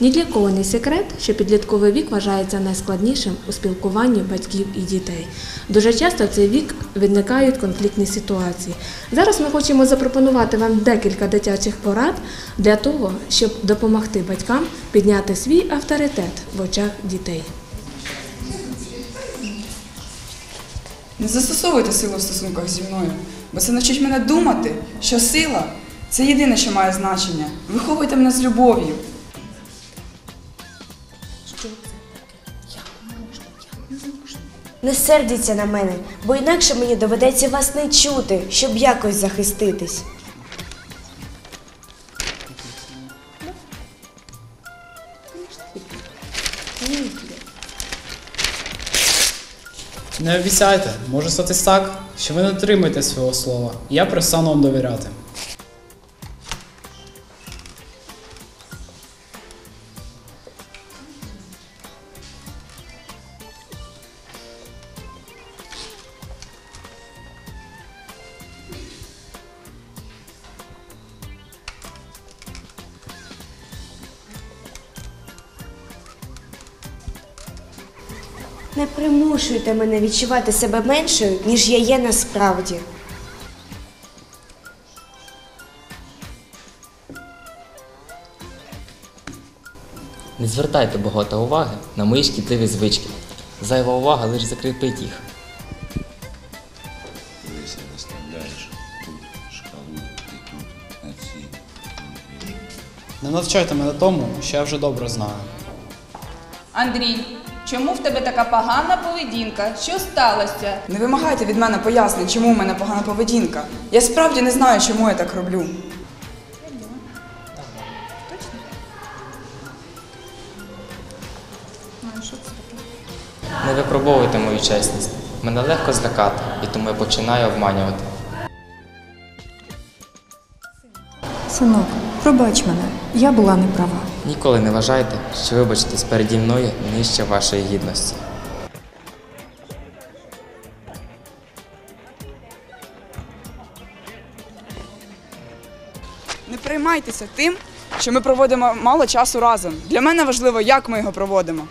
Ні для кого не секрет, що підлітковий вік вважається найскладнішим у спілкуванні батьків і дітей. Дуже часто в цей вік виникають конфліктні ситуації. Зараз ми хочемо запропонувати вам декілька дитячих порад для того, щоб допомогти батькам підняти свій авторитет в очах дітей. Не застосовуйте силу в стосунках зі мною, бо це навчить мене думати, що сила це єдине, що має значення. Виховуйте мене з любов'ю. Не сердіться на мене, бо інакше мені доведеться вас не чути, щоб якось захиститись. Не обіцяйте, може статись так, що ви не дотримуєте свого слова. Я перестану вам довіряти. Не примушуйте мене відчувати себе меншою, ніж я є насправді. Не звертайте багато уваги на мої шкідливі звички. Зайва увага лише закріпить їх. Дивися, наставляєш тут шкалу і тут на цій. Не навчайте мене тому, що я вже добре знаю. Андрій, чому в тебе така погана поведінка? Що сталося? Не вимагайте від мене пояснень, чому в мене погана поведінка. Я справді не знаю, чому я так роблю. Не випробовуйте мою чесність. Мене легко злякати, і тому я починаю обманювати. Синок, пробач мене, я була неправа. Ніколи не вважайте, що вибачитись переді мною нижче вашої гідності. Не приймайтеся тим, що ми проводимо мало часу разом. Для мене важливо, як ми його проводимо.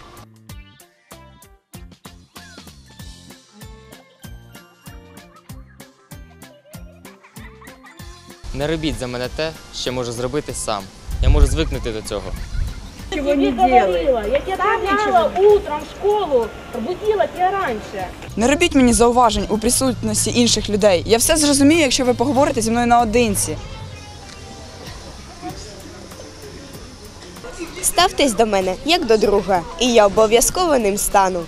Не робіть за мене те, що можу зробити сам. Я можу звикнути до цього. Чего не говорила? Я тебя отправляла утром в школу, будила тебя раньше. Не робіть мені зауважень у присутності інших людей. Я все зрозумію, якщо ви поговорите зі мною наодинці. Ставтесь до мене як до друга, і я обов'язково ним стану.